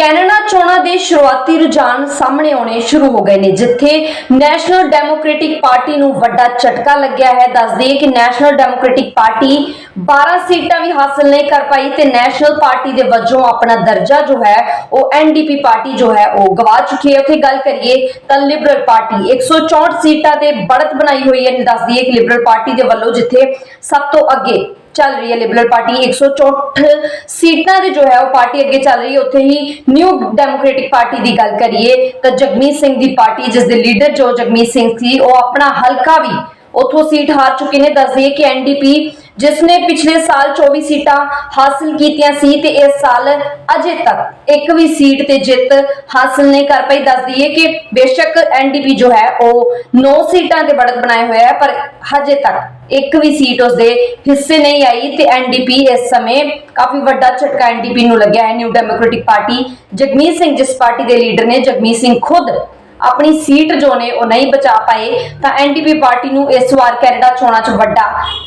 Canada ਚੋਣਾਂ ਦੇ ਸ਼ੁਰੂਆਤੀ ਰੁਝਾਨ ਸਾਹਮਣੇ ਆਉਣੇ ਸ਼ੁਰੂ ਹੋ ਗਏ ਨੇ, ਜਿੱਥੇ ਨੈਸ਼ਨਲ ਡੈਮੋਕ੍ਰੈਟਿਕ ਪਾਰਟੀ ਨੂੰ ਵੱਡਾ ਝਟਕਾ ਲੱਗਿਆ ਹੈ। ਦੱਸ ਕਿ ਨੈਸ਼ਨਲ ਡੈਮੋਕ੍ਰੈਟਿਕ ਪਾਰਟੀ 12 ਸੀਟਾਂ ਵੀ ਹਾਸਲ ਨਹੀਂ ਕਰ ਪਾਈ ਤੇ ਨੈਸ਼ਨਲ ਪਾਰਟੀ ਦੇ ਵਜੋਂ ਆਪਣਾ ਦਰਜਾ ਜੋ ਹੈ, ਉਹ ਐਨਡੀਪੀ ਪਾਰਟੀ ਜੋ ਹੈ, ਉਹ ਗਵਾ ਚੁੱਕੀ ਹੈ। ਉੱਥੇ ਗੱਲ ਕਰੀਏ ਤਾਂ ਲਿਬਰਲ ਪਾਰਟੀ 164 ਸੀਟਾਂ ਤੇ ਬੜਤ ਬਣਾਈ ਹੋਈ ਹੈ। ਦੱਸਦੀ ਹੈ ਕਿ ਲਿਬਰਲ ਪਾਰਟੀ ਦੇ ਵੱਲੋਂ ਜਿੱਥੇ ਸਭ ਤੋਂ ਅੱਗੇ ਚੱਲ ਰਹੀ ਹੈ ਲਿਬਰਲ ਪਾਰਟੀ 164 ਸੀਟਾਂ ਦੇ ਜੋ ਹੈ ਉਹ ਪਾਰਟੀ ਅੱਗੇ ਚੱਲ ਰਹੀ ਹੈ। ਉੱਥੇ ਹੀ ਨਿਊ ਡੈਮੋਕ੍ਰੈਟਿਕ ਪਾਰਟੀ ਦੀ ਗੱਲ ਕਰੀਏ ਤਾਂ ਜਗਮੀਤ ਸਿੰਘ ਦੀ ਪਾਰਟੀ, ਜਿਸ ਦੇ ਲੀਡਰ ਜੋ ਜਗਮੀਤ ਸਿੰਘ ਸੀ, ਉਹ ਆਪਣਾ ਹਲਕਾ ਵੀ ਉਥੋਂ ਸੀਟ ਹਾਰ ਚੁੱਕੇ ਨੇ। ਦੱਸ ਦਈਏ ਕਿ ਐਨਡੀਪੀ ਜਿਸ ਨੇ ਪਿਛਲੇ ਸਾਲ 24 ਸੀਟਾਂ ਹਾਸਲ ਕੀਤੀਆਂ ਸੀ ਤੇ ਇਸ ਸਾਲ ਅਜੇ ਤੱਕ ਇੱਕ ਵੀ ਸੀਟ ਤੇ ਜਿੱਤ ਹਾਸਲ ਨਹੀਂ ਕਰ ਪਾਈ। ਦੱਸ ਦਈਏ ਕਿ ਬੇਸ਼ੱਕ ਐਨਡੀਪੀ ਜੋ ਹੈ, ਉਹ 9 ਸੀਟਾਂ ਤੇ ਬੜਤ ਬਣਾਏ ਹੋਇਆ ਹੈ ਪਰ ਹਜੇ ਤੱਕ ਇੱਕ ਵੀ ਸੀਟ ਉਸ ਦੇ ਹਿੱਸੇ ਨਹੀਂ ਆਈ ਤੇ ਐਨਡੀਪੀ ਇਸ ਸਮੇਂ ਕਾਫੀ ਵੱਡਾ ਝਟਕਾ ਐਨਡੀਪੀ ਨੂੰ ਲੱਗਿਆ ਹੈ। New Democratic Party Jagmeet Singh, ਜਿਸ ਪਾਰਟੀ ਦੇ ਲੀਡਰ ਨੇ, ਜਗਮੀਤ ਸਿੰਘ ਖੁਦ ਆਪਣੀ ਸੀਟ ਜੋ ਨੇ ਉਹ ਨਹੀਂ ਬਚਾ ਪਾਏ, ਤਾਂ ਐਨਡੀਪੀ ਪਾਰਟੀ ਨੂੰ ਇਸ ਵਾਰ ਕੈਨੇਡਾ ਚੋਣਾਂ 'ਚ ਵੱਡਾ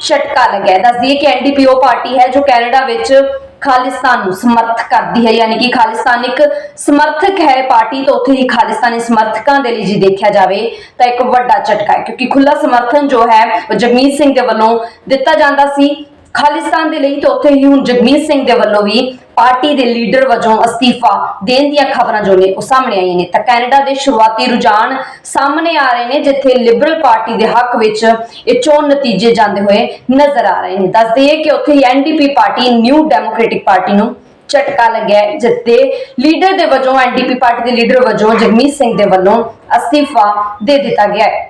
ਝਟਕਾ ਲੱਗਿਆ। ਹੈ। ਦੱਸ ਦਈਏ ਕਿ ਐਨਡੀਪੀ ਉਹ ਪਾਰਟੀ ਹੈ ਜੋ ਕੈਨੇਡਾ ਵਿੱਚ ਖਾਲਿਸਤਾਨ ਨੂੰ ਸਮਰਥ ਕਰਦੀ ਹੈ। ਯਾਨੀ ਕਿ ਖਾਲਿਸਤਾਨ ਇੱਕ ਸਮਰਥਕ ਹੈ ਪਾਰਟੀ, ਤਾਂ ਉੱਥੇ ਹੀ ਖਾਲਿਸਤਾਨੀ ਸਮਰਥਕਾਂ ਦੇ ਲਈ ਜੀ ਦੇਖਿਆ ਜਾਵੇ ਤਾਂ ਇੱਕ ਵੱਡਾ ਝਟਕਾ ਹੈ। ਕਿਉਂਕਿ ਖੁੱਲਾ ਸਮਰਥਨ ਜੋ ਹੈ, ਉਹ ਜਗਮੀਤ ਸਿੰਘ ਦੇ ਵੱਲੋਂ ਦਿੱਤਾ ਜਾਂਦਾ ਸੀ। ਖਾਲਿਸਤਾਨ ਦੇ ਲਈ ਤਾਂ ਉੱਥੇ ਹੀ ਹੁਣ ਜਗਮੀਤ ਸਿੰਘ ਦੇ ਵੱਲੋਂ ਵੀ ਪਾਰਟੀ ਦੇ ਲੀਡਰ ਵਜੋਂ ਅਸਤੀਫਾ ਦੇਣ ਦੀਆਂ ਖਬਰਾਂ ਜੋ ਨੇ ਉਹ ਸਾਹਮਣੇ ਆਈਆਂ ਨੇ ਤਾਂ ਕੈਨੇਡਾ ਦੇ ਸ਼ੁਰੂਆਤੀ ਰੁਝਾਨ ਸਾਹਮਣੇ ਆ ਰਹੇ ਨੇ ਜਿੱਥੇ ਲਿਬਰਲ ਪਾਰਟੀ ਦੇ ਹੱਕ ਵਿੱਚ ਇਹ ਚੋਣ ਨਤੀਜੇ ਜਾਂਦੇ ਹੋਏ ਨਜ਼ਰ ਆ ਰਹੇ ਨੇ। ਦੱਸ ਦਈਏ ਕਿ ਉੱਥੇ ਹੀ NDP party New Democratic Party ਨੂੰ ਝਟਕਾ ਲੱਗਿਆ ਹੈ, ਜਿੱਤੇ ਲੀਡਰ ਦੇ ਵਜੋਂ ਐਨਡੀਪੀ ਪਾਰਟੀ ਦੇ ਲੀਡਰ ਵਜੋਂ ਜਗਮੀਤ ਸਿੰਘ ਦੇ ਵੱਲੋਂ ਅਸਤੀਫਾ ਦੇ ਦਿੱਤਾ ਗਿਆ ਹੈ।